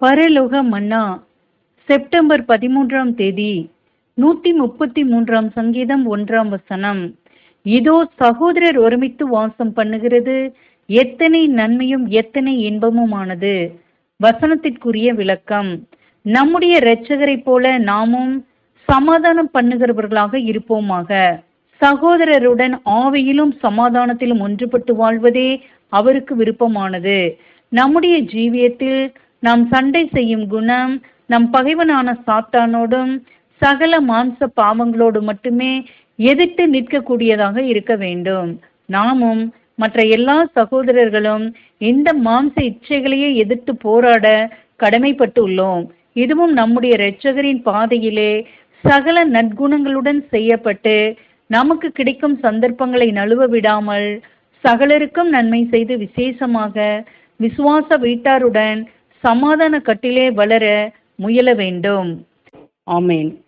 பரலோக மன்னா. செப்டம்பர் பதிமூன்றாம் தேதி நூத்தி முப்பத்தி மூன்றாம் சங்கீதம் ஒன்றாம் வசனம். இதோ சகோதரர் ஒருமித்து வாசம் பண்ணுகிறது. எத்தனை நன்மையும் எத்தனை இன்பமுமானது. வசனத்திற்குரிய விளக்கம். நம்முடைய இரட்சகரைப் போல நாமும் சமாதானம் பண்ணுகிறவர்களாக இருப்போமாக. சகோதரருடன் ஆவியிலும் சமாதானத்திலும் ஒன்றுபட்டு வாழ்வதே அவருக்கு விருப்பமானது. நம்முடைய ஜீவியத்தில் நாம் சண்டை செய்யும் குணம் நம் பகைவனான சாத்தானோடும் சகல மாம்ச பாவங்களோடு மட்டுமே எதிர்த்து நிற்கக்கூடியதாக இருக்க வேண்டும். நாமும் மற்ற எல்லா சகோதரர்களும் இந்த மாம்ச இச்சைகளையே எதிர்த்து போராட கடமைப்பட்டு உள்ளோம் இதுவும் நம்முடைய இரட்சகரின் பாதையிலே சகல நற்குணங்களுடன் செய்யப்பட்டு நமக்கு கிடைக்கும் சந்தர்ப்பங்களை நழுவ விடாமல் சகலருக்கும் நன்மை செய்து விசேஷமாக விசுவாச வீட்டாருடன் சமாதான கட்டிலே வளர முயல வேண்டும். ஆமேன்.